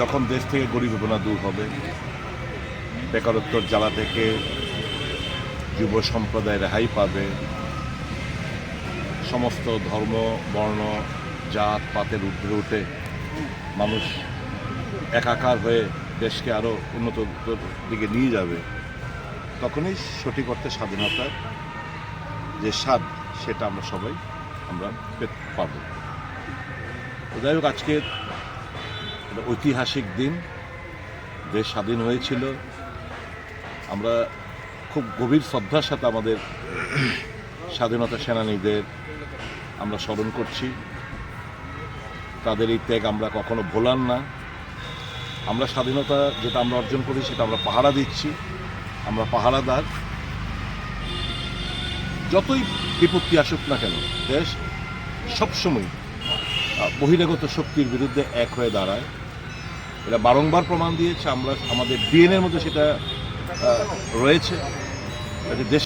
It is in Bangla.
যখন দেশ থেকে গরিব গরিবনা দূর হবে বেকারত্বর জ্বালা থেকে যুব সম্প্রদায় রেহাই পাবে, সমস্ত ধর্ম, বর্ণ, জাত পাতের ঊর্ধ্বে উঠে মানুষ একাকার হয়ে দেশকে আরও উন্নত দিকে নিয়ে যাবে, তখনই সঠিক অর্থে স্বাধীনতার যে স্বাদ, সেটা আমরা সবাই আমরা পাবো যাই হোক, আজকে একটা ঐতিহাসিক দিন দেশ স্বাধীন হয়েছিল। আমরা খুব গভীর শ্রদ্ধার সাথে আমাদের স্বাধীনতা সেনানীদের আমরা স্মরণ করছি। তাদের এই ত্যাগ আমরা কখনো ভোলার না। আমরা স্বাধীনতা যেটা আমরা অর্জন করি সেটা আমরা পাহারা দিচ্ছি। আমরা পাহারাদার। যতই বিপত্তি আসুক না কেন, দেশ সবসময় বহিরাগত শক্তির বিরুদ্ধে এক হয়ে দাঁড়ায়। এটা বারংবার প্রমাণ দিয়েছে আমরা আমাদের ডিএনএর মধ্যে সেটা রয়েছে। দেশ